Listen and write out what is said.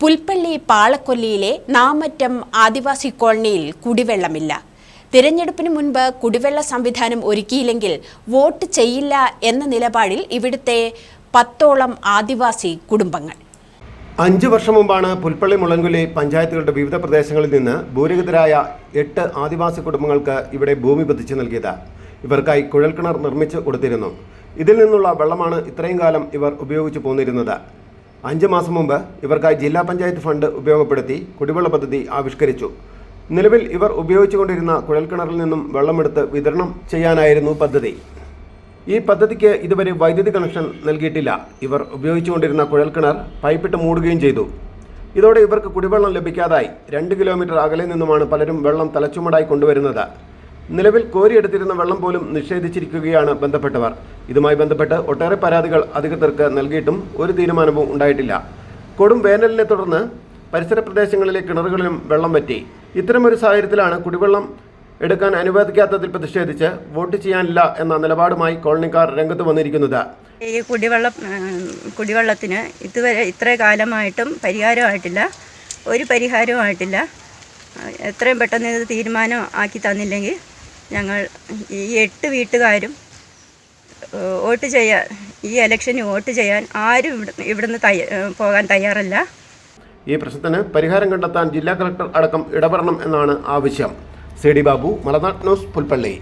പുൽപ്പള്ളി പാളക്കൊല്ലിയിലെ നാമറ്റം ആദിവാസി കോളനിയിൽ കുടിവെള്ളമില്ല. തിരഞ്ഞെടുപ്പിന് മുൻപ് കുടിവെള്ള സംവിധാനം ഒരുക്കിയില്ലെങ്കിൽ വോട്ട് ചെയ്യില്ല എന്ന നിലപാടിൽ ഇവിടുത്തെ പത്തോളം ആദിവാസി കുടുംബങ്ങൾ. അഞ്ചു വർഷം മുമ്പാണ് പുൽപ്പള്ളി മുളങ്കുലി പഞ്ചായത്തുകളുടെ വിവിധ പ്രദേശങ്ങളിൽ നിന്ന് ഭൂരഹിതരായ എട്ട് ആദിവാസി കുടുംബങ്ങൾക്ക് ഇവിടെ ഭൂമി പതിച്ചു നൽകിയത്. ഇവർക്കായി കുഴൽക്കിണർ നിർമ്മിച്ചു കൊടുത്തിരുന്നു. ഇതിൽ നിന്നുള്ള വെള്ളമാണ് ഇത്രയും കാലം ഇവർ ഉപയോഗിച്ചു പോന്നിരുന്നത്. അഞ്ച് മാസം മുമ്പ് ഇവർക്കായി ജില്ലാ പഞ്ചായത്ത് ഫണ്ട് ഉപയോഗപ്പെടുത്തി കുടിവെള്ള പദ്ധതി ആവിഷ്കരിച്ചു. നിലവിൽ ഇവർ ഉപയോഗിച്ചുകൊണ്ടിരുന്ന കുഴൽക്കിണറിൽ നിന്നും വെള്ളമെടുത്ത് വിതരണം ചെയ്യാനായിരുന്നു പദ്ധതി. ഈ പദ്ധതിക്ക് ഇതുവരെ വൈദ്യുതി കണക്ഷൻ നൽകിയിട്ടില്ല. ഇവർ ഉപയോഗിച്ചുകൊണ്ടിരുന്ന കുഴൽക്കിണർ പൈപ്പിട്ട് മൂടുകയും ചെയ്തു. ഇതോടെ ഇവർക്ക് കുടിവെള്ളം ലഭിക്കാതായി. രണ്ട് കിലോമീറ്റർ അകലെ നിന്നുമാണ് പലരും വെള്ളം തലച്ചുമടായി കൊണ്ടുവരുന്നത്. നിലവിൽ കോരിയെടുത്തിരുന്ന വെള്ളം പോലും നിഷേധിച്ചിരിക്കുകയാണ് ബന്ധപ്പെട്ടവർ. ഇതുമായി ബന്ധപ്പെട്ട് ഒട്ടേറെ പരാതികൾ അധികൃതർക്ക് നൽകിയിട്ടും ഒരു തീരുമാനവും ഉണ്ടായിട്ടില്ല. കൊടും വേനലിനെ തുടർന്ന് പരിസര പ്രദേശങ്ങളിലെ കിണറുകളിലും വെള്ളം വറ്റി. ഇത്തരമൊരു സാഹചര്യത്തിലാണ് കുടിവെള്ളം എടുക്കാൻ അനുവദിക്കാത്തതിൽ പ്രതിഷേധിച്ച് വോട്ട് ചെയ്യാനില്ല എന്ന നിലപാടുമായി കോളനിക്കാർ രംഗത്ത് വന്നിരിക്കുന്നത്. ഈ കുടിവെള്ളം കുടിവെള്ളത്തിന് ഇതുവരെ ഇത്ര കാലമായിട്ടും പരിഹാരമായിട്ടില്ല. ഒരു പരിഹാരമായിട്ടില്ല എത്രയും പെട്ടെന്ന് ഇത് തീരുമാനം ആക്കി തന്നില്ലെങ്കിൽ ഞങ്ങൾ ഈ എട്ട് വീട്ടുകാരും വോട്ട് ചെയ്യാൻ ഈ ഇലക്ഷന് വോട്ട് ചെയ്യാൻ ആരും ഇവിടെ ഇവിടുന്ന് പോകാൻ തയ്യാറല്ല. ഈ പ്രശ്നത്തിന് പരിഹാരം കണ്ടെത്താൻ ജില്ലാ കളക്ടർ അടക്കം ഇടപെടണം എന്നാണ് ആവശ്യം. C D Babu Malanad news Pulpally.